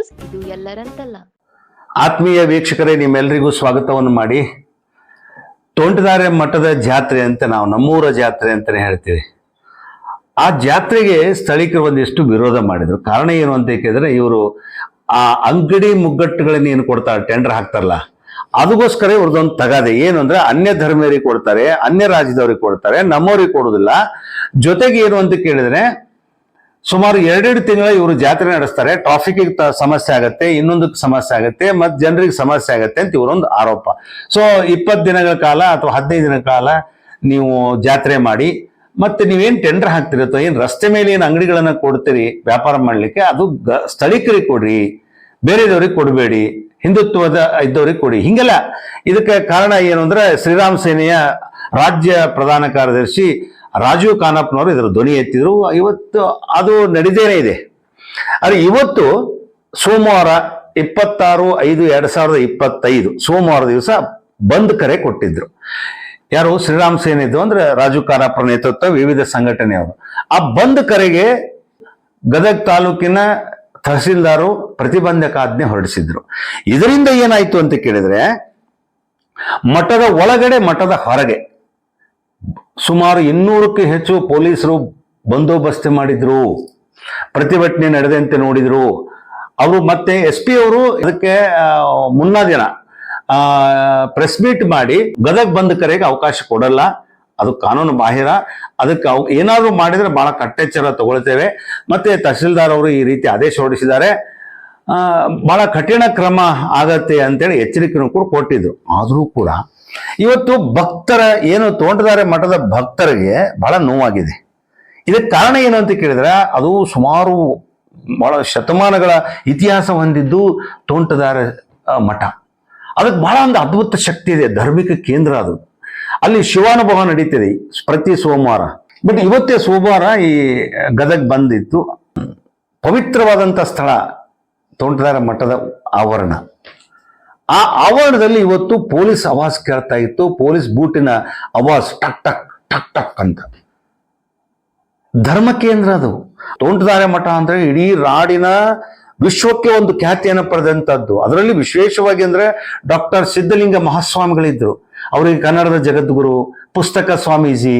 News, ಇದು ಎಲ್ಲರಂತಲ್ಲ. ಆತ್ಮೀಯ ವೀಕ್ಷಕರೇ ನಿಮ್ಮೆಲ್ಲರಿಗೂ ಸ್ವಾಗತವನ್ನು ಮಾಡಿ. ತೋಂಟದಾರ್ಯ ಮಠದ ಜಾತ್ರೆ ಅಂತ ನಾವು ನಮ್ಮೂರ ಜಾತ್ರೆ ಅಂತಲೇ ಹೇಳ್ತೀವಿ. ಆ ಜಾತ್ರೆಗೆ ಸ್ಥಳೀಕರು ಒಂದಿಷ್ಟು ವಿರೋಧ ಮಾಡಿದ್ರು. ಕಾರಣ ಏನು ಅಂತ ಕೇಳಿದ್ರೆ, ಇವರು ಆ ಅಂಗಡಿ ಮುಗ್ಗಟ್ಟುಗಳನ್ನ ಏನು ಕೊಡ್ತಾರೆ ಟೆಂಡರ್ ಹಾಕ್ತಾರಲ್ಲ ಅದಕ್ಕೋಸ್ಕರ ಇವ್ರದ್ದೊಂದು ತಗಾದೆ. ಏನು ಅಂದ್ರೆ, ಅನ್ಯ ಧರ್ಮೀಯರಿಗೆ ಕೊಡ್ತಾರೆ, ಅನ್ಯ ರಾಜ್ಯದವ್ರಿಗೆ ಕೊಡ್ತಾರೆ, ನಮ್ಮವ್ರಿಗೆ ಕೊಡೋದಿಲ್ಲ ಜೊತೆಗೆ ಏನು ಅಂತ ಕೇಳಿದ್ರೆ ಸುಮಾರು ಎರಡೆರಡು ತಿಂಗಳ ಇವರು ಜಾತ್ರೆ ನಡೆಸ್ತಾರೆ. ಟ್ರಾಫಿಕ್ ಸಮಸ್ಯೆ ಆಗತ್ತೆ, ಇನ್ನೊಂದಕ್ಕೆ ಸಮಸ್ಯೆ ಆಗತ್ತೆ, ಮತ್ತು ಜನರಿಗೆ ಸಮಸ್ಯೆ ಆಗುತ್ತೆ ಅಂತ ಇವರೊಂದು ಆರೋಪ. ಸೊ ಇಪ್ಪತ್ತು ದಿನಗಳ ಕಾಲ ಅಥವಾ ಹದಿನೈದು ದಿನಗಳ ಕಾಲ ನೀವು ಜಾತ್ರೆ ಮಾಡಿ, ಮತ್ತೆ ನೀವೇನ್ ಟೆಂಡರ್ ಹಾಕ್ತೀರಿ ಅಥವಾ ಏನ್ ರಸ್ತೆ ಮೇಲೆ ಏನು ಅಂಗಡಿಗಳನ್ನ ಕೊಡ್ತೀರಿ ವ್ಯಾಪಾರ ಮಾಡ್ಲಿಕ್ಕೆ, ಅದು ಸ್ಥಳೀಕರಿಗೆ ಕೊಡ್ರಿ, ಬೇರೆದವ್ರಿಗೆ ಕೊಡಬೇಡಿ, ಹಿಂದುತ್ವದ ಇದ್ದವ್ರಿಗೆ ಕೊಡಿ. ಹಿಂಗೆಲ್ಲ ಇದಕ್ಕೆ ಕಾರಣ ಏನು ಅಂದ್ರೆ ಶ್ರೀರಾಮ್ ಸೇನೆಯ ರಾಜ್ಯ ಪ್ರಧಾನ ಕಾರ್ಯದರ್ಶಿ ರಾಜೀವ್ ಖಾನಪ್ಪನವರು ಇದರ ಧ್ವನಿ ಎತ್ತಿದ್ರು. ಇವತ್ತು ಅದು ನಡೀತೇನೆ ಇದೆ. ಆದರೆ ಇವತ್ತು ಸೋಮವಾರ ಇಪ್ಪತ್ತಾರು ಐದು ಎರಡು ಸಾವಿರದ ಇಪ್ಪತ್ತೈದು ಸೋಮವಾರ ದಿವಸ ಬಂದ್ ಕರೆ ಕೊಟ್ಟಿದ್ರು. ಯಾರು? ಶ್ರೀರಾಮ್ ಸೇನೆದು ಅಂದ್ರೆ ರಾಜು ಖಾನಪ್ರ ನೇತೃತ್ವ ವಿವಿಧ ಸಂಘಟನೆಯವರು ಆ ಬಂದ್ ಕರೆಗೆ ಗದಗ ತಾಲೂಕಿನ ತಹಸೀಲ್ದಾರು ಪ್ರತಿಬಂಧಕಾಜ್ಞೆ ಹೊರಡಿಸಿದ್ರು. ಇದರಿಂದ ಏನಾಯ್ತು ಅಂತ ಕೇಳಿದ್ರೆ ಮಠದ ಒಳಗಡೆ, ಮಠದ ಹೊರಗೆ ಸುಮಾರು ಇನ್ನೂರಕ್ಕೂ ಹೆಚ್ಚು ಪೊಲೀಸರು ಬಂದೋಬಸ್ತ್ ಮಾಡಿದ್ರು, ಪ್ರತಿಭಟನೆ ನಡೆದಂತೆ ನೋಡಿದ್ರು. ಅವರು ಮತ್ತೆ ಎಸ್ ಪಿ ಅವರು ಇದಕ್ಕೆ ಮುನ್ನ ದಿನ ಪ್ರೆಸ್ ಮೀಟ್ ಮಾಡಿ ಗದಗ್ ಬಂದ್ ಕರೆಗೆ ಅವಕಾಶ ಕೊಡಲ್ಲ. ಅದು ಕಾನೂನು ಬಾಹಿರ. ಅದಕ್ಕೆ ಅವ್, ಏನಾದರೂ ಮಾಡಿದ್ರೆ ಬಹಳ ಕಟ್ಟೆಚ್ಚರ ತಗೊಳ್ತೇವೆ. ಮತ್ತೆ ತಹಸೀಲ್ದಾರ್ ಅವರು ಈ ರೀತಿ ಆದೇಶ ಹೊರಡಿಸಿದ್ದಾರೆ. ಭಾಳ ಕಠಿಣ ಕ್ರಮ ಆಗತ್ತೆ ಅಂತೇಳಿ ಎಚ್ಚರಿಕೆನೂ ಕೂಡ ಕೊಟ್ಟಿದ್ರು. ಆದರೂ ಕೂಡ ಇವತ್ತು ಭಕ್ತರ, ಏನು ತೋಂಟದಾರೆ ಮಠದ ಭಕ್ತರಿಗೆ ಬಹಳ ನೋವಾಗಿದೆ. ಇದಕ್ಕೆ ಕಾರಣ ಏನು ಅಂತ ಕೇಳಿದ್ರೆ, ಅದು ಸುಮಾರು ಬಹಳ ಶತಮಾನಗಳ ಇತಿಹಾಸ ಹೊಂದಿದ್ದು ತೋಂಟದಾರ ಮಠ. ಅದಕ್ಕೆ ಬಹಳ ಒಂದು ಅದ್ಭುತ ಶಕ್ತಿ ಇದೆ, ಧಾರ್ಮಿಕ ಕೇಂದ್ರ ಅದು. ಅಲ್ಲಿ ಶಿವಾನುಭವ ನಡೀತಿದೆ ಪ್ರತಿ ಸೋಮವಾರ. ಬಟ್ ಇವತ್ತೇ ಸೋಮವಾರ ಈ ಗದಗ್ ಬಂದಿತ್ತು. ಪವಿತ್ರವಾದಂಥ ಸ್ಥಳ, ತೋಂಟದಾರ ಮಠದ ಆವರಣ. ಆ ಆವರಣದಲ್ಲಿ ಇವತ್ತು ಪೊಲೀಸ್ ಆವಾಜ್ ಕೇಳ್ತಾ ಇತ್ತು. ಪೊಲೀಸ್ ಬೂಟಿನ ಆವಾಜ್ ಟಕ್ ಟಕ್ ಟಕ್ ಟಕ್ ಅಂತ. ಧರ್ಮ ಕೇಂದ್ರ ಅದು. ತೋಂಟದಾರೆ ಮಠ ಅಂದ್ರೆ ಇಡೀ ರಾಡಿನ ವಿಶ್ವಕ್ಕೆ ಒಂದು ಖ್ಯಾತಿಯನ್ನು ಪಡೆದಂಥದ್ದು. ಅದರಲ್ಲಿ ವಿಶೇಷವಾಗಿ ಅಂದ್ರೆ ಡಾಕ್ಟರ್ ಸಿದ್ಧಲಿಂಗ ಮಹಾಸ್ವಾಮಿಗಳಿದ್ರು. ಅವರಿಗೆ ಕನ್ನಡದ ಜಗದ್ಗುರು, ಪುಸ್ತಕ ಸ್ವಾಮೀಜಿ,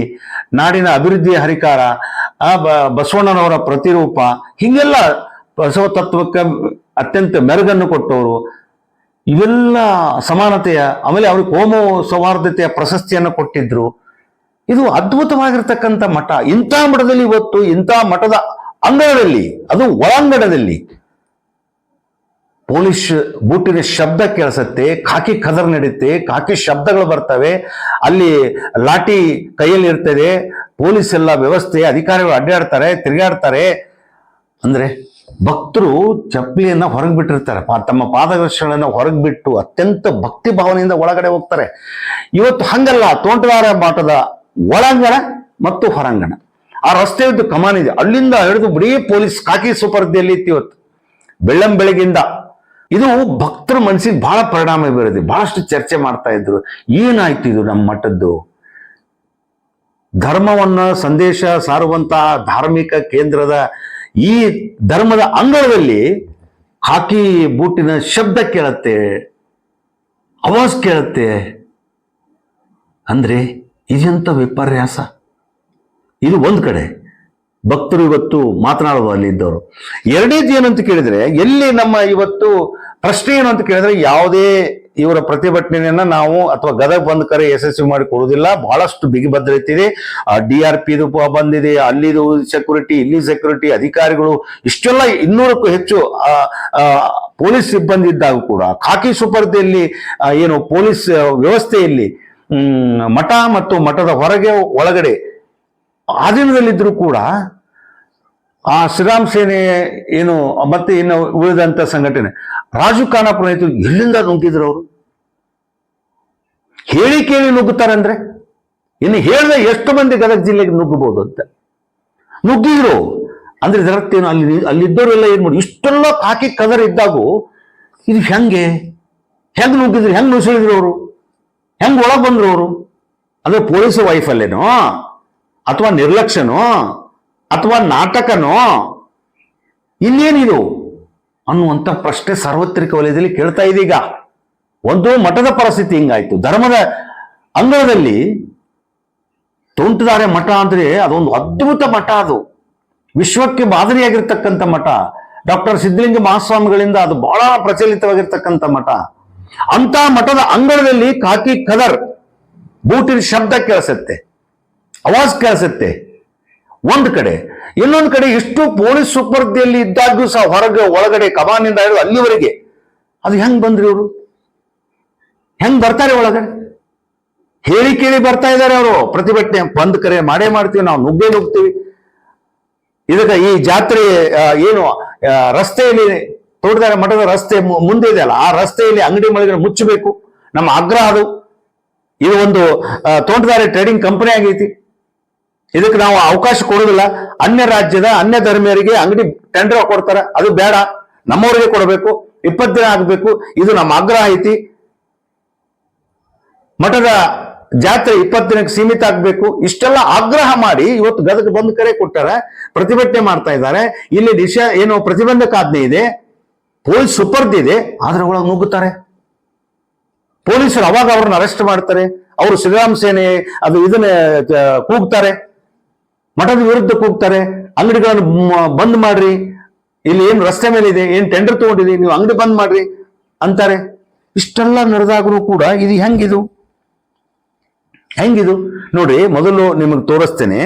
ನಾಡಿನ ಅಭಿವೃದ್ಧಿಯ ಹರಿಕಾರ ಬಸವಣ್ಣನವರ ಪ್ರತಿರೂಪ, ಹಿಂಗೆಲ್ಲ ಬಸವ ತತ್ವಕ್ಕೆ ಅತ್ಯಂತ ಮೆರುಗನ್ನು ಕೊಟ್ಟವರು. ಇವೆಲ್ಲ ಸಮಾನತೆಯ, ಆಮೇಲೆ ಅವ್ರಿಗೆ ಹೋಮೋ ಸೌಹಾರ್ದತೆಯ ಪ್ರಶಸ್ತಿಯನ್ನು ಕೊಟ್ಟಿದ್ರು. ಇದು ಅದ್ಭುತವಾಗಿರ್ತಕ್ಕಂಥ ಮಠ. ಇಂಥ ಮಠದಲ್ಲಿ ಇವತ್ತು, ಇಂಥ ಮಠದ ಅಂಗಡದಲ್ಲಿ ಅದು ಒಳಾಂಗಣದಲ್ಲಿ ಪೊಲೀಸ್ ಬೂಟಿನ ಶಬ್ದ ಕೇಳಿಸತ್ತೆ, ಖಾಕಿ ಕದರ್ ನಡೆಯುತ್ತೆ ಖಾಕಿ ಶಬ್ದಗಳು ಬರ್ತವೆ, ಅಲ್ಲಿ ಲಾಠಿ ಕೈಯಲ್ಲಿ ಇರ್ತದೆ, ಪೊಲೀಸ್ ಎಲ್ಲ ವ್ಯವಸ್ಥೆ, ಅಧಿಕಾರಿಗಳು ಅಡ್ಡಾಡ್ತಾರೆ, ತಿರುಗಾಡ್ತಾರೆ. ಅಂದ್ರೆ ಭಕ್ತರು ಚಪ್ಪಲಿಯನ್ನ ಹೊರಗೆ ಬಿಟ್ಟಿರ್ತಾರೆ. ತಮ್ಮ ಪಾದರಕ್ಷೆಗಳನ್ನ ಹೊರಗೆ ಬಿಟ್ಟು ಅತ್ಯಂತ ಭಕ್ತಿ ಭಾವನೆಯಿಂದ ಒಳಗಡೆ ಹೋಗ್ತಾರೆ. ಇವತ್ತು ಹಂಗಲ್ಲ, ತೋಂಟದಾರ ಮಾಟದ ಒಳಾಂಗಣ ಮತ್ತು ಹೊರಾಂಗಣ. ಆ ರಸ್ತೆ ಇದ್ದು ಕಮಾನ್ ಇದೆ. ಅಲ್ಲಿಂದ ಹಿಡಿದು ಬರೀ ಪೊಲೀಸ್ ಕಾಕಿ ಸುಪರ್ದಿಯಲ್ಲಿ ಇತ್ತು ಇವತ್ತು. ಬೆಳ್ಳಂ ಬೆಳಗಿಂದ. ಇದು ಭಕ್ತರ ಮನಸ್ಸಿಗೆ ಬಹಳ ಪರಿಣಾಮ ಬೀರಿದೆ. ಬಹಳಷ್ಟು ಚರ್ಚೆ ಮಾಡ್ತಾ ಇದ್ರು. ಏನಾಯ್ತು ಇದು ನಮ್ಮ ಮಠದ್ದು? ಧರ್ಮವನ್ನ, ಸಂದೇಶ ಸಾರುವಂತಹ ಧಾರ್ಮಿಕ ಕೇಂದ್ರದ ಈ ಧರ್ಮದ ಅಂಗಳದಲ್ಲಿ ಹಾಕಿ ಬೂಟಿನ ಶಬ್ದ ಕೇಳತ್ತೆ ಅವಾಜ್ ಕೇಳತ್ತೆ. ಅಂದ್ರೆ ಇದೆಂತ ವಿಪರ್ಯಾಸ? ಇದು ಒಂದು ಕಡೆ. ಭಕ್ತರು ಇವತ್ತು ಮಾತನಾಡೋದು ಅಲ್ಲಿ ಇದ್ದವರು. ಎರಡನೇದು ಏನಂತ ಕೇಳಿದ್ರೆ, ಎಲ್ಲಿ ನಮ್ಮ ಇವತ್ತು ಪ್ರಶ್ನೆ ಏನು ಅಂತ ಕೇಳಿದ್ರೆ, ಯಾವುದೇ ಇವರ ಪ್ರತಿಭಟನೆಯನ್ನ ನಾವು ಅಥವಾ ಗದಗ ಬಂದ್ ಕರೆ ಯಶಸ್ವಿ ಮಾಡಿ ಕೊಡುವುದಿಲ್ಲ. ಬಹಳಷ್ಟು ಬಿಗಿ ಭದ್ರತೆ ಡಿ ಆರ್ ಪಿ ಬಂದಿದೆ. ಅಲ್ಲಿದು ಸೆಕ್ಯೂರಿಟಿ ಇಲ್ಲಿ ಸೆಕ್ಯೂರಿಟಿ ಅಧಿಕಾರಿಗಳು ಇಷ್ಟೆಲ್ಲ ಇನ್ನೂರಕ್ಕೂ ಹೆಚ್ಚು ಪೊಲೀಸ್ ಸಿಬ್ಬಂದಿ ಇದ್ದಾಗ ಕೂಡ. ಖಾಕಿ ಸುಪರ್ದಿಯಲ್ಲಿ ಏನು ಪೊಲೀಸ್ ವ್ಯವಸ್ಥೆಯಲ್ಲಿ ಮಠ ಮತ್ತು ಮಠದ ಹೊರಗೆ ಒಳಗಡೆ ಆಧೀನದಲ್ಲಿದ್ದರೂ ಕೂಡ ಆ ಶ್ರೀರಾಮ್ ಸೇನೆ ಏನು ಮತ್ತೆ ಇನ್ನು ಉಳಿದಂತ ಸಂಘಟನೆ. ರಾಜು ಖಾನಾಪುರ ಎಲ್ಲಿಂದ ನುಗ್ಗಿದ್ರು ಅವರು? ಹೇಳಿ ಕೇಳಿ ನುಗ್ಗುತ್ತಾರಂದ್ರೆ? ಇನ್ನು ಹೇಳಿದ ಎಷ್ಟು ಮಂದಿ ಗದಗ ಜಿಲ್ಲೆಗೆ ನುಗ್ಗಬಹುದು ಅಂತ. ನುಗ್ಗಿದ್ರು. ಅಂದ್ರೆ ಏನು ಅಲ್ಲಿ ಅಲ್ಲಿದ್ದವರು ಎಲ್ಲ ಏನ್ ಮಾಡಿ ಇಷ್ಟೆಲ್ಲ ಹಾಕಿ ಕದರ್ ಇದ್ದಾಗೂ ಇದು ಹೆಂಗೆ? ಹೆಂಗ್ ನುಗ್ಗಿದ್ರು? ಹೆಂಗ್ ನುಸಿಳಿದ್ರು ಅವರು? ಹೆಂಗ್ ಒಳಗೆ ಬಂದ್ರು ಅವರು? ಅಂದ್ರೆ ಪೊಲೀಸ್ ವೈಫಲ್ಯನೋ? ಅಥವಾ ನಿರ್ಲಕ್ಷ್ಯನೋ? ಅಥವಾ ನಾಟಕನೋ? ಇನ್ನೇನಿದು ಅನ್ನುವಂಥ ಪ್ರಶ್ನೆ ಸಾರ್ವತ್ರಿಕ ವಲಯದಲ್ಲಿ ಕೇಳ್ತಾ ಇದೀಗ. ಒಂದು ಮಠದ ಪರಿಸ್ಥಿತಿ ಹಿಂಗಾಯ್ತು. ಧರ್ಮದ ಅಂಗಳದಲ್ಲಿ ತೋಂಟದಾರೆ ಮಠ ಅಂದ್ರೆ ಅದೊಂದು ಅದ್ಭುತ ಮಠ ಅದು. ವಿಶ್ವಕ್ಕೆ ಮಾದರಿಯಾಗಿರ್ತಕ್ಕಂಥ ಮಠ. ಡಾಕ್ಟರ್ ಸಿದ್ಧಲಿಂಗ ಮಹಾಸ್ವಾಮಿಗಳಿಂದ ಅದು ಬಹಳ ಪ್ರಚಲಿತವಾಗಿರ್ತಕ್ಕಂಥ ಮಠ. ಅಂತ ಮಠದ ಅಂಗಳದಲ್ಲಿ ಕಾಕಿ ಕದರ್ ಬೂಟಿನ ಶಬ್ದ ಕೇಳಿಸತ್ತೆ, ಅವಾಜ್ ಕೇಳಿಸತ್ತೆ. ಒಂದು ಕಡೆ, ಇನ್ನೊಂದು ಕಡೆ ಇಷ್ಟು ಪೊಲೀಸ್ ಸುಪರ್ದಿಯಲ್ಲಿ ಇದ್ದಾಗ್ಯೂ ಸಹ ಹೊರಗೆ, ಒಳಗಡೆ, ಕಮಾನಿಂದ ಹಿಡಿದು ಅಲ್ಲಿವರೆಗೆ. ಅದು ಹೆಂಗ್ ಬಂದ್ರಿ ಇವರು? ಹೆಂಗ್ ಬರ್ತಾರೆ ಒಳಗಡೆ ಹೇಳಿ ಕೇಳಿ ಬರ್ತಾ ಇದ್ದಾರೆ ಅವರು. ಪ್ರತಿಭಟನೆ ಬಂದ್ ಕರೆ ಮಾಡೇ ಮಾಡ್ತೀವಿ, ನಾವು ನುಗ್ಗೇ ನುಗ್ತೀವಿ ಇದಕ್ಕೆ ಈ ಜಾತ್ರೆ ಏನು ರಸ್ತೆಯಲ್ಲಿ ತೋಟದಾರ ಮಠದ ರಸ್ತೆ ಮುಂದೆ ಮುಂದೆ ಇದೆಯಲ್ಲ ಆ ರಸ್ತೆಯಲ್ಲಿ ಅಂಗಡಿ ಮಳಿಗೆ ಮುಚ್ಚಬೇಕು. ನಮ್ಮ ಆಗ್ರಹ ಅದು. ಇದು ಒಂದು ತೋಟದಾರಿ ಟ್ರೇಡಿಂಗ್ ಕಂಪನಿ ಆಗೈತಿ. ಇದಕ್ಕೆ ನಾವು ಅವಕಾಶ ಕೊಡೋದಿಲ್ಲ. ಅನ್ಯ ರಾಜ್ಯದ ಅನ್ಯ ಧರ್ಮೀಯರಿಗೆ ಅಂಗಡಿ ಟೆಂಡರ್ ಕೊಡ್ತಾರೆ. ಅದು ಬೇಡ. ನಮ್ಮವರಿಗೆ ಕೊಡಬೇಕು. ಇಪ್ಪತ್ತು ದಿನ ಆಗಬೇಕು. ಇದು ನಮ್ಮ ಆಗ್ರಹ ಐತಿ. ಮಠದ ಜಾತ್ರೆ ಇಪ್ಪತ್ತು ದಿನಕ್ಕೆ ಸೀಮಿತ ಆಗ್ಬೇಕು. ಇಷ್ಟೆಲ್ಲ ಆಗ್ರಹ ಮಾಡಿ ಇವತ್ತು ಗದಗ ಬಂದು ಕರೆ ಕೊಟ್ಟಾರೆ, ಪ್ರತಿಭಟನೆ ಮಾಡ್ತಾ ಇದ್ದಾರೆ. ಇಲ್ಲಿ ನಿಷ ಏನು ಪ್ರತಿಬಂಧಕಾಜ್ಞೆ ಇದೆ, ಪೊಲೀಸ್ ಸುಪರ್ದ್ ಇದೆ, ಆದ್ರೆ ಒಳಗೆ ನುಗ್ಗುತ್ತಾರೆ. ಪೊಲೀಸರು ಅವಾಗ ಅವ್ರನ್ನ ಅರೆಸ್ಟ್ ಮಾಡ್ತಾರೆ, ಅವರು ಶ್ರೀರಾಮ್ ಸೇನೆ ಅದು ಇದನ್ನ ಕೂಗ್ತಾರೆ. ಮಠದ ವಿರುದ್ಧ ಕೂಗ್ತಾರೆ. ಅಂಗಡಿಗಳನ್ನು ಬಂದ್ ಮಾಡ್ರಿ. ಇಲ್ಲಿ ಏನು ರಸ್ತೆ ಮೇಲೆ ಇದೆ ಏನು ಟೆಂಡರ್ ತಗೊಂಡಿದೆ, ನೀವು ಅಂಗಡಿ ಬಂದ್ ಮಾಡ್ರಿ ಅಂತಾರೆ. ಇಷ್ಟೆಲ್ಲ ನಡೆದಾಗಲೂ ಕೂಡ ಇದು ಹೆಂಗಿದು? ಹೆಂಗಿದು? ನೋಡಿ ಮೊದಲು ನಿಮಗೆ ತೋರಿಸ್ತೇನೆ.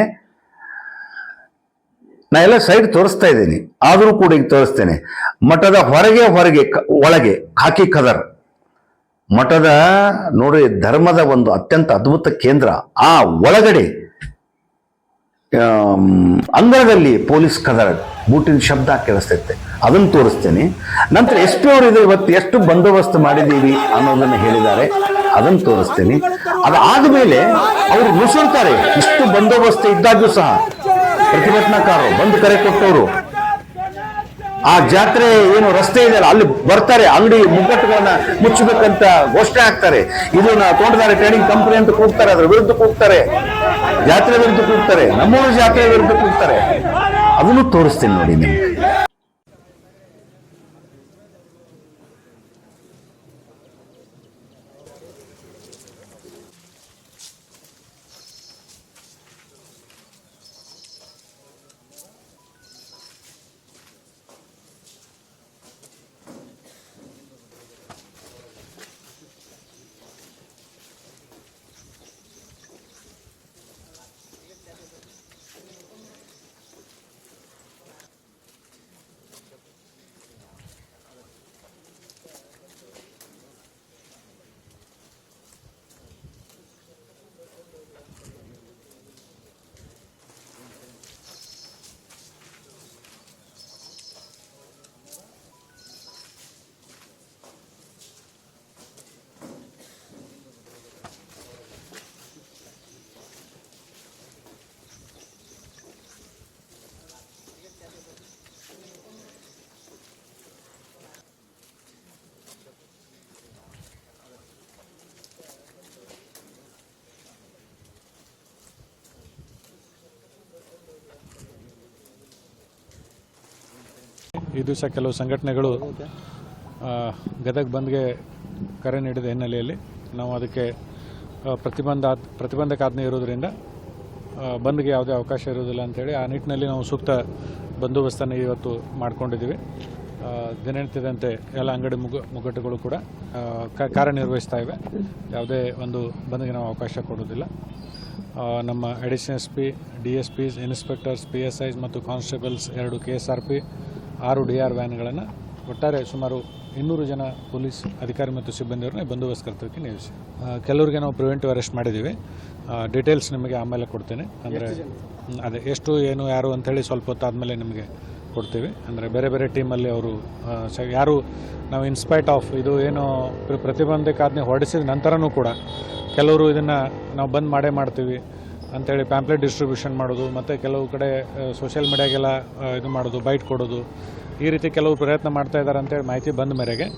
ನಾ ಎಲ್ಲ ಸೈಡ್ ತೋರಿಸ್ತಾ ಇದ್ದೀನಿ. ಆದರೂ ಕೂಡ ಈಗ ತೋರಿಸ್ತೇನೆ. ಮಠದ ಹೊರಗೆ ಹೊರಗೆ ಒಳಗೆ, ಖಾಕಿ ಕದರ್ ಮಠದ ನೋಡಿ ಧರ್ಮದ ಒಂದು ಅತ್ಯಂತ ಅದ್ಭುತ ಕೇಂದ್ರ. ಆ ಒಳಗಡೆ ಅಂಗಳದಲ್ಲಿ ಪೊಲೀಸ್ ಕದರ್ ಬೂಟಿನ ಶಬ್ದ ಕೇಳಿಸ್ತೈತೆ. ಅದನ್ನು ತೋರಿಸ್ತೇನೆ. ನಂತರ ಎಷ್ಟು ಅವರು ಇದೆ ಇವತ್ತು ಎಷ್ಟು ಬಂದೋಬಸ್ತ್ ಮಾಡಿದ್ದೀವಿ ಅನ್ನೋದನ್ನು ಹೇಳಿದ್ದಾರೆ. ಅದನ್ನು ತೋರಿಸ್ತೇನೆ. ಅದಾದ್ಮೇಲೆ ಅವರು ನುಸುಳ್ತಾರೆ. ಇಷ್ಟು ಬಂದೋಬಸ್ತ್ ಇದ್ದಾಗ್ಯೂ ಸಹ ಪ್ರತಿಭಟನಾಕಾರರು ಬಂದು ಕರೆ ಕೊಟ್ಟವರು. ಆ ಜಾತ್ರೆ ಏನು ರಸ್ತೆ ಇದೆಯಲ್ಲ ಅಲ್ಲಿ ಬರ್ತಾರೆ, ಅಂಗಡಿ ಮುಗ್ಗಟ್ಟುಗಳನ್ನ ಮುಚ್ಚಬೇಕಂತ ಘೋಷಣೆ ಹಾಕ್ತಾರೆ. ಇದು ತೋಟದಾರಿ ಟ್ರೇಡಿಂಗ್ ಕಂಪನಿ ಅಂತ ಕೂಗ್ತಾರೆ, ಅದ್ರ ವಿರುದ್ಧ ಕೂಗ್ತಾರೆ. ಜಾತ್ರೆ ವಿರುದ್ಧ ಕೂಗ್ತಾರೆ, ನಮ್ಮೂರು ಜಾತ್ರೆ ವಿರುದ್ಧ ಕೂಗ್ತಾರೆ. ಅದನ್ನು ತೋರಿಸ್ತೀನಿ ನೋಡಿ ನಿಮ್ಗೆ. ಈ ದಿವಸ ಕೆಲವು ಸಂಘಟನೆಗಳು ಗದಗ ಬಂದ್ಗೆ ಕರೆ ನೀಡಿದ ಹಿನ್ನೆಲೆಯಲ್ಲಿ ನಾವು ಅದಕ್ಕೆ ಪ್ರತಿಬಂಧ, ಪ್ರತಿಬಂಧಕಾಜ್ಞೆ ಇರೋದ್ರಿಂದ ಬಂದ್ಗೆ ಯಾವುದೇ ಅವಕಾಶ ಇರೋದಿಲ್ಲ ಅಂತೇಳಿ ಆ ನಿಟ್ಟಿನಲ್ಲಿ ನಾವು ಸೂಕ್ತ ಬಂದೋಬಸ್ತನ್ನು ಇವತ್ತು ಮಾಡ್ಕೊಂಡಿದ್ದೀವಿ. ದಿನನಿತ್ಯದಂತೆ ಎಲ್ಲ ಅಂಗಡಿ ಮುಗ, ಮುಗ್ಗಟ್ಟುಗಳು ಕೂಡ ಕಾರ್ಯನಿರ್ವಹಿಸ್ತಾ ಇವೆ. ಯಾವುದೇ ಒಂದು ಬಂದ್ಗೆ ನಾವು ಅವಕಾಶ ಕೊಡೋದಿಲ್ಲ ನಮ್ಮ additional S P D S Ps inspectors, P S Is ಮತ್ತು ಕಾನ್ಸ್ಟೇಬಲ್ಸ್ ಎರಡು ಕೆ ಎಸ್ ಆರ್ ಪಿ ಆರು ಡಿ ಆರ್ ವ್ಯಾನ್ಗಳನ್ನು ಒಟ್ಟಾರೆ ಸುಮಾರು ಇನ್ನೂರು ಜನ ಪೊಲೀಸ್ ಅಧಿಕಾರಿ ಮತ್ತು ಸಿಬ್ಬಂದಿಯವ್ರನ್ನ ಬಂದೋಬಸ್ತ್ ಕರ್ತವ್ಯಕ್ಕೆ ನಿಯೋಜಿಸಿ ಕೆಲವರಿಗೆ ನಾವು ಪ್ರಿವೆಂಟಿವ್ ಅರೆಸ್ಟ್ ಮಾಡಿದ್ದೀವಿ. ಡೀಟೇಲ್ಸ್ ನಿಮಗೆ ಆಮೇಲೆ ಕೊಡ್ತೇನೆ. ಅಂದರೆ ಅದೇ ಎಷ್ಟು ಏನು ಯಾರು ಅಂಥೇಳಿ ಸ್ವಲ್ಪ ಹೊತ್ತು ಆದಮೇಲೆ ನಿಮಗೆ ಕೊಡ್ತೀವಿ. ಅಂದರೆ ಬೇರೆ ಬೇರೆ ಟೀಮಲ್ಲಿ ಅವರು ಸ- ಯಾರು ನಾವು ಇನ್ಸ್ಪೈಟ್ ಆಫ್ ಇದು ಏನು ಪ್ರತಿಬಂಧಕ ಪ್ರತಿಬಂಧಕಾಜ್ಞೆ ಹೊರಡಿಸಿದ ನಂತರನೂ ಕೂಡ ಕೆಲವರು ಇದನ್ನು ನಾವು ಬಂದ್ ಮಾಡೇ ಮಾಡ್ತೀವಿ. ಅಂತೇಳಿ ಪ್ಯಾಂಪ್ಲೆಟ್ ಡಿಸ್ಟ್ರಿಬ್ಯೂಷನ್ ಮಾಡೋದು, ಮತ್ತು ಕೆಲವು ಕಡೆ ಸೋಷಿಯಲ್ ಮೀಡಿಯಾಗೆಲ್ಲ ಇದು ಮಾಡೋದು ಬೈಟ್ ಕೊಡೋದು, ಈ ರೀತಿ ಕೆಲವು ಪ್ರಯತ್ನ ಮಾಡ್ತಾ ಇದ್ದಾರೆ ಅಂತೇಳಿ ಮಾಹಿತಿ ಬಂದ ಮೇರೆಗೆ,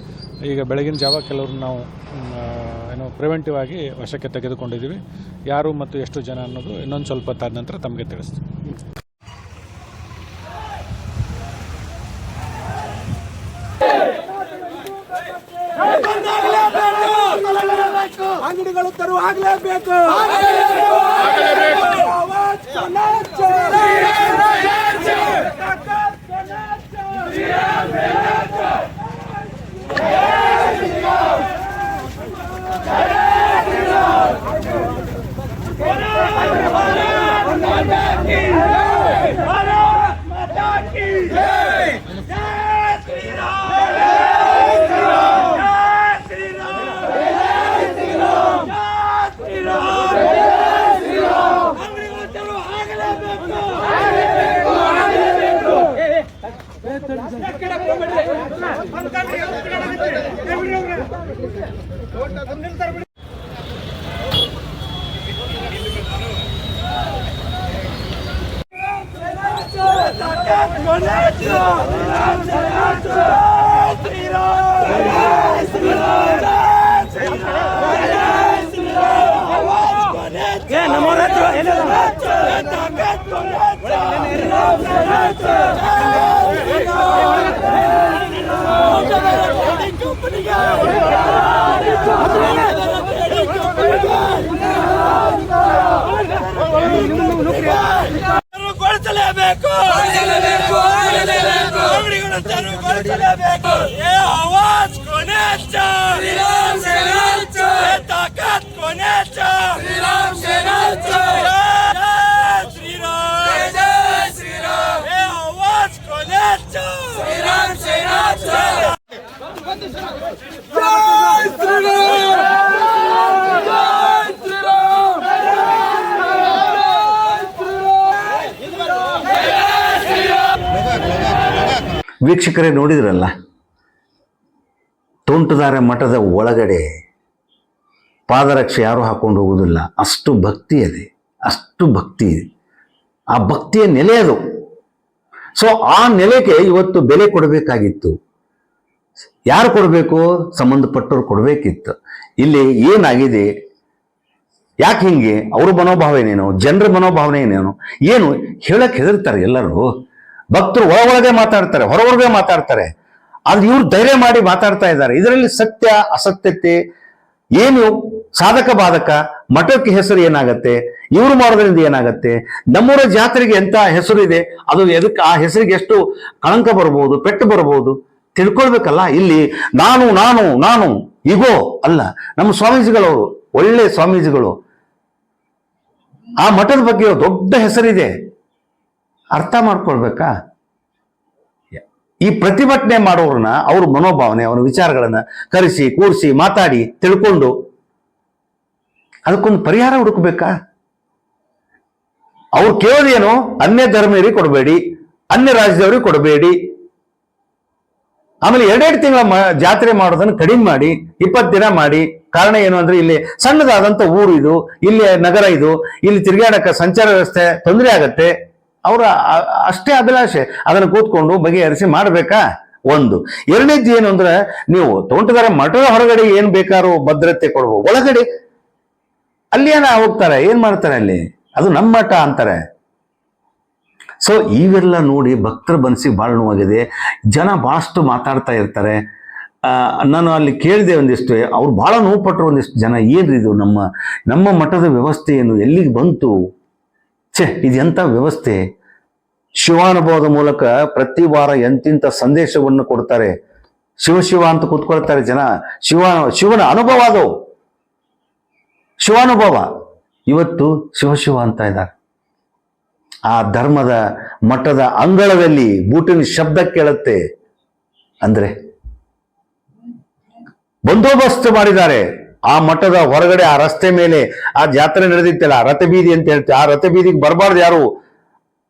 ಈಗ ಬೆಳಗಿನ ಜಾವ ಕೆಲವರು ನಾವು ಏನು ಪ್ರಿವೆಂಟಿವ್ ಆಗಿ ವಶಕ್ಕೆ ತೆಗೆದುಕೊಂಡಿದ್ದೀವಿ. ಯಾರು ಮತ್ತು ಎಷ್ಟು ಜನ ಅನ್ನೋದು ಇನ್ನೊಂದು ಸ್ವಲ್ಪ ಹೊತ್ತಾದ ನಂತರ ತಮಗೆ ತಿಳಿಸ್ತೀವಿ আগলে বেকো আগলে বেকো আওয়াজ শোনাচ্ছে Yeah! ತಾಕತ್ ಕೊನಾಚ. ಶ್ರೀರಾಮ್ ಶ್ರೀರಾಮ್. ಜೈ ಶ್ರೀರಾಮ್. ಜೈ ಶ್ರೀರಾಮ್. ಜೈ ಶ್ರೀರಾಮ್. ಆವಾಜ್ ಕೊನಾಚ. ತಾಕತ್ ಕೊನಾಚ. ಶ್ರೀರಾಮ್ ಕೊನಾಚ. ಜೈ ತೆರವುಗೊಳಿಸಲೇಬೇಕು ಅಂಗಡಿಗಳನ್ನು ತೆರವುಗೊಳಿಸಲೇಬೇಕು ಏ ವೀಕ್ಷಕರೇ ನೋಡಿದ್ರಲ್ಲ? ತೋಂಟದಾರ ಮಠದ ಒಳಗಡೆ ಪಾದರಕ್ಷೆ ಯಾರು ಹಾಕೊಂಡು ಹೋಗೋದಿಲ್ಲ ಅಷ್ಟು ಭಕ್ತಿ ಇದೆ. ಅಷ್ಟು ಭಕ್ತಿ ಇದೆ. ಆ ಭಕ್ತಿಯ ನೆಲೆ ಅದು. ಸೊ ಆ ನೆಲೆಗೆ ಇವತ್ತು ಬೆಲೆ ಕೊಡಬೇಕಾಗಿತ್ತು. ಯಾರು ಕೊಡಬೇಕು? ಸಂಬಂಧಪಟ್ಟವ್ರು ಕೊಡಬೇಕಿತ್ತು. ಇಲ್ಲಿ ಏನಾಗಿದೆ? ಯಾಕೆ ಹಿಂಗೆ? ಅವ್ರ ಮನೋಭಾವ ಏನೇನು? ಜನರ ಮನೋಭಾವನೆ ಏನೇನು? ಏನು ಹೇಳಕ್ಕೆ ಹೆದರ್ತಾರೆ ಎಲ್ಲರೂ? ಭಕ್ತರು ಒಳಗೊಳಗೆ ಮಾತಾಡ್ತಾರೆ ಹೊರ ಹೊರಗೊಳಗೆ ಮಾತಾಡ್ತಾರೆ. ಆದ್ರೆ ಇವ್ರು ಧೈರ್ಯ ಮಾಡಿ ಮಾತಾಡ್ತಾ ಇದ್ದಾರೆ. ಇದರಲ್ಲಿ ಸತ್ಯ, ಅಸತ್ಯತೆ, ಏನು ಸಾಧಕ ಬಾಧಕ, ಮಠಕ್ಕೆ ಹೆಸರು ಏನಾಗತ್ತೆ, ಇವ್ರು ಮಾಡೋದ್ರಿಂದ ಏನಾಗತ್ತೆ, ನಮ್ಮೂರ ಜಾತ್ರೆಗೆ ಎಂತ ಹೆಸರು ಇದೆ, ಅದು ಎದಕ್ಕೆ ಆ ಹೆಸರಿಗೆ ಎಷ್ಟು ಕಳಂಕ ಬರ್ಬೋದು, ಪೆಟ್ಟು ಬರ್ಬೋದು, ತಿಳ್ಕೊಳ್ಬೇಕಲ್ಲ? ಇಲ್ಲಿ ನಾನು ನಾನು ನಾನು ಈಗೋ ಅಲ್ಲ, ನಮ್ಮ ಸ್ವಾಮೀಜಿಗಳು, ಒಳ್ಳೆ ಸ್ವಾಮೀಜಿಗಳು. ಆ ಮಠದ ಬಗ್ಗೆ ದೊಡ್ಡ ಹೆಸರಿದೆ. ಅರ್ಥ ಮಾಡ್ಕೊಳ್ಬೇಕಾ? ಈ ಪ್ರತಿಭಟನೆ ಮಾಡೋರನ್ನ ಅವ್ರ ಮನೋಭಾವನೆ, ಅವರ ವಿಚಾರಗಳನ್ನ ಕರೆಸಿ, ಕೂರಿಸಿ, ಮಾತಾಡಿ, ತಿಳ್ಕೊಂಡು ಅದಕ್ಕೊಂದು ಪರಿಹಾರ ಹುಡುಕ್ಬೇಕಾ? ಅವ್ರು ಕೇಳೋದೇನು ಅನ್ಯ ಧರ್ಮೀಯರಿಗೆ ಕೊಡಬೇಡಿ, ಅನ್ಯ ರಾಜ್ಯದವ್ರಿಗೆ ಕೊಡಬೇಡಿ. ಆಮೇಲೆ ಎರಡೆರಡು ತಿಂಗಳ ಜಾತ್ರೆ ಮಾಡೋದನ್ನು ಕಡಿಮೆ ಮಾಡಿ, ಇಪ್ಪತ್ತು ದಿನ ಮಾಡಿ. ಕಾರಣ ಏನು ಅಂದ್ರೆ ಇಲ್ಲಿ ಸಣ್ಣದಾದಂತ ಊರು ಇದು, ಇಲ್ಲಿ ನಗರ ಇದು, ಇಲ್ಲಿ ತಿರುಗಾಡಕ ಸಂಚಾರ ವ್ಯವಸ್ಥೆ ತೊಂದರೆ ಆಗತ್ತೆ. ಅವರ ಅಷ್ಟೇ ಅಭಿಲಾಷೆ. ಅದನ್ನು ಕೂತ್ಕೊಂಡು ಬಗೆಹರಿಸಿ ಮಾಡಬೇಕಾ? ಒಂದು. ಎರಡನೇದ್ದು ಏನು ಅಂದ್ರೆ, ನೀವು ತೋಂಟದಾರ ಮಠದ ಹೊರಗಡೆ ಏನು ಬೇಕಾದ್ರೂ ಭದ್ರತೆ ಕೊಡ್ಬೋದು. ಒಳಗಡೆ. ಅಲ್ಲಿ ಏನ ಹೋಗ್ತಾರೆ. ಏನು ಮಾಡ್ತಾರೆ ಅಲ್ಲಿ? ಅದು ನಮ್ಮ ಮಠ ಅಂತಾರೆ. ಸೊ ಇವೆಲ್ಲ ನೋಡಿ ಭಕ್ತರ ಮನಸ್ಸಿಗೆ ಭಾಳ ನೋವಾಗಿದೆ. ಜನ ಭಾಳಷ್ಟು ಮಾತಾಡ್ತಾ ಇರ್ತಾರೆ. ನಾನು ಅಲ್ಲಿ ಕೇಳಿದೆ ಒಂದಿಷ್ಟು. ಅವ್ರು ಭಾಳ ನೋವು ಪಟ್ಟರು ಒಂದಿಷ್ಟು ಜನ. ಏನ್ರಿ ಇದು? ನಮ್ಮ ನಮ್ಮ ಮಠದ ವ್ಯವಸ್ಥೆ ಏನು? ಎಲ್ಲಿಗೆ ಬಂತು? ಛೇ ಇದೆಂಥ ವ್ಯವಸ್ಥೆ? ಶಿವಾನುಭವದ ಮೂಲಕ ಪ್ರತಿ ವಾರ ಎಂತಿಂಥ ಸಂದೇಶವನ್ನು ಕೊಡ್ತಾರೆ. ಶಿವ ಶಿವ ಅಂತ ಕೂತ್ಕೊಳ್ತಾರೆ ಜನ. ಶಿವ, ಶಿವನ ಅನುಭವ ಅದು. ಶಿವಾನುಭವ. ಇವತ್ತು ಶಿವ ಶಿವ ಅಂತ ಇದ್ದಾರೆ. ಆ ಧರ್ಮದ ಮಠದ ಅಂಗಳದಲ್ಲಿ ಬೂಟಿನ ಶಬ್ದ ಕೇಳುತ್ತೆ. ಅಂದ್ರೆ ಬಂದೋಬಸ್ತ್ ಮಾಡಿದ್ದಾರೆ. ಆ ಮಠದ ಹೊರಗಡೆ, ಆ ರಸ್ತೆ ಮೇಲೆ ಆ ಜಾತ್ರೆ ನಡೆದಿತ್ತಲ್ಲ ರಥಬೀದಿ ಅಂತ ಹೇಳ್ತೀವಿ. ಆ ರಥಬೀದಿಗೆ ಬರಬಾರ್ದು ಯಾರು?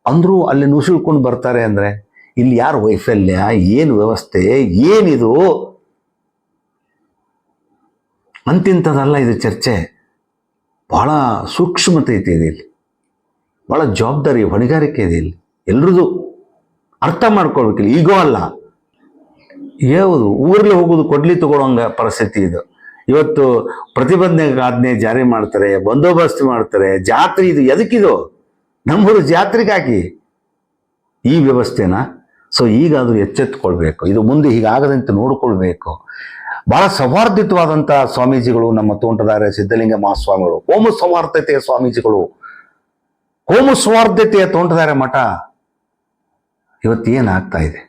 ಅಂದರೂ ಅಲ್ಲಿ ನುಸುಳ್ಕೊಂಡು ಬರ್ತಾರೆ ಅಂದ್ರೆ ಇಲ್ಲಿ ಯಾರು ವೈಫಲ್ಯ? ಏನು ವ್ಯವಸ್ಥೆ? ಏನಿದು? ಅಂತಿಂಥದ್ದಲ್ಲ ಇದು ಚರ್ಚೆ. ಬಹಳ ಸೂಕ್ಷ್ಮತೆ ಇದೆ ಇಲ್ಲಿ. ಬಹಳ ಜವಾಬ್ದಾರಿ, ಹೊಣೆಗಾರಿಕೆ ಇದೆ ಇಲ್ಲಿ. ಎಲ್ರದು ಅರ್ಥ ಮಾಡ್ಕೊಳ್ಬೇಕಿಲ್ಲ ಈಗೋ ಅಲ್ಲ. ಯಾವುದು? ಊರಲ್ಲಿ ಹೋಗೋದು ಕೊಡ್ಲಿ ತಗೊಳ್ಳೋಂಗ ಪರಿಸ್ಥಿತಿ ಇದು. ಇವತ್ತು ಪ್ರತಿಬಂಧಕ ಆಜ್ಞೆ ಜಾರಿ ಮಾಡ್ತಾರೆ, ಬಂದೋಬಸ್ತ್ ಮಾಡ್ತಾರೆ, ಜಾತ್ರೆ ಇದು ಎದಕ್ಕಿದು? ನಮ್ಮೂರು ಜಾತ್ರೆಗಾಗಿ ಈ ವ್ಯವಸ್ಥೆನ? ಸೊ ಈಗಾದರೂ ಎಚ್ಚೆತ್ತುಕೊಳ್ಬೇಕು. ಇದು ಮುಂದೆ ಹೀಗಾಗದಂತೆ ನೋಡಿಕೊಳ್ಬೇಕು. ಬಹಳ ಸೌಹಾರ್ದಿತವಾದಂಥ ಸ್ವಾಮೀಜಿಗಳು, ನಮ್ಮ ತೋಂಟದಾರ್ಯ ಸಿದ್ಧಲಿಂಗ ಮಹಾಸ್ವಾಮಿಗಳು ಹೋಮ ಸೌಹಾರ್ದತೆಯ ಸ್ವಾಮೀಜಿಗಳು ಹೋಮ ಸೌಹಾರ್ದತೆಯ ತೋಂಟದಾರ್ಯ ಮಠ ಇವತ್ತು ಏನಾಗ್ತಾ ಇದೆ?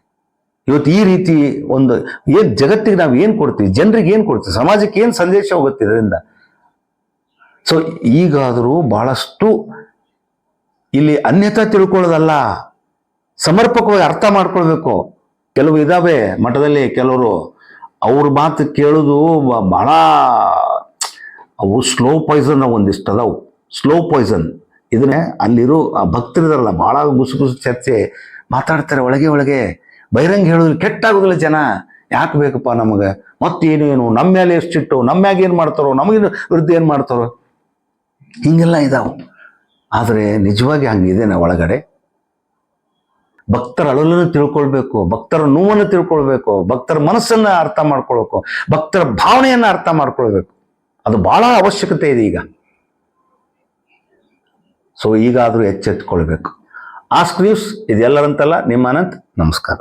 ಇವತ್ತು ಈ ರೀತಿ ಒಂದು ಏನು ಜಗತ್ತಿಗೆ ನಾವು ಏನು ಕೊಡ್ತೀವಿ? ಜನರಿಗೆ ಏನು ಕೊಡ್ತೀವಿ? ಸಮಾಜಕ್ಕೆ ಏನು ಸಂದೇಶ ಹೋಗುತ್ತೆ ಇದರಿಂದ? ಸೊ ಈಗಾದರೂ ಬಹಳಷ್ಟು ಇಲ್ಲಿ ಅನ್ಯತಾ ತಿಳ್ಕೊಳ್ಳೋದಲ್ಲ. ಸಮರ್ಪಕವಾಗಿ ಅರ್ಥ ಮಾಡ್ಕೊಳ್ಬೇಕು. ಕೆಲವು ಇದಾವೆ ಮಠದಲ್ಲಿ ಕೆಲವರು ಅವ್ರ ಮಾತು ಕೇಳೋದು ಬಹಳ ಅವು ಸ್ಲೋ ಪಾಯ್ಸನ್ ಒಂದಿಷ್ಟು ಅದಾವು. ಸ್ಲೋ ಪಾಯ್ಸನ್ ಇದನ್ನೇ ಅಲ್ಲಿರೋ ಆ ಭಕ್ತರಿದಾರಲ್ಲ, ಬಹಳ ಗುಸು ಗುಸು ಚರ್ಚೆ ಮಾತಾಡ್ತಾರೆ ಒಳಗೆ ಒಳಗೆ. ಬಹಿರಂಗ ಹೇಳಿದ್ರೆ ಕೆಟ್ಟಾಗೋದಿಲ್ಲ ಜನ. ಯಾಕೆ ಬೇಕಪ್ಪ ನಮಗೆ? ಮತ್ತೇನೇನು ನಮ್ಮ ಮೇಲೆ ಎಷ್ಟಿಟ್ಟು ನಮ್ಮ ಮ್ಯಾಗ ಏನು ಮಾಡ್ತಾರೋ? ನಮಗೆ ವಿರುದ್ಧ ಏನು ಮಾಡ್ತಾರೋ? ಹಿಂಗೆಲ್ಲ ಇದಾವೆ. ಆದರೆ ನಿಜವಾಗಿ ಹಂಗಿದೇನ ಒಳಗಡೆ. ಭಕ್ತರ ಅಳಲನ್ನು ತಿಳ್ಕೊಳ್ಬೇಕು, ಭಕ್ತರ ನೋವನ್ನು ತಿಳ್ಕೊಳ್ಬೇಕು, ಭಕ್ತರ ಮನಸ್ಸನ್ನು ಅರ್ಥ ಮಾಡ್ಕೊಳ್ಬೇಕು, ಭಕ್ತರ ಭಾವನೆಯನ್ನು ಅರ್ಥ ಮಾಡ್ಕೊಳ್ಬೇಕು. ಅದು ಬಹಳ ಅವಶ್ಯಕತೆ ಇದೆ ಈಗ. ಸೊ ಈಗಾದರೂ ಎಚ್ಚೆತ್ಕೊಳ್ಬೇಕು. ಆ ಸ್ಕ್ರೀವ್ಸ್ ಇದೆಲ್ಲರಂತಲ್ಲ ನಿಮ್ಮ ಅನಂತ್, ನಮಸ್ಕಾರ.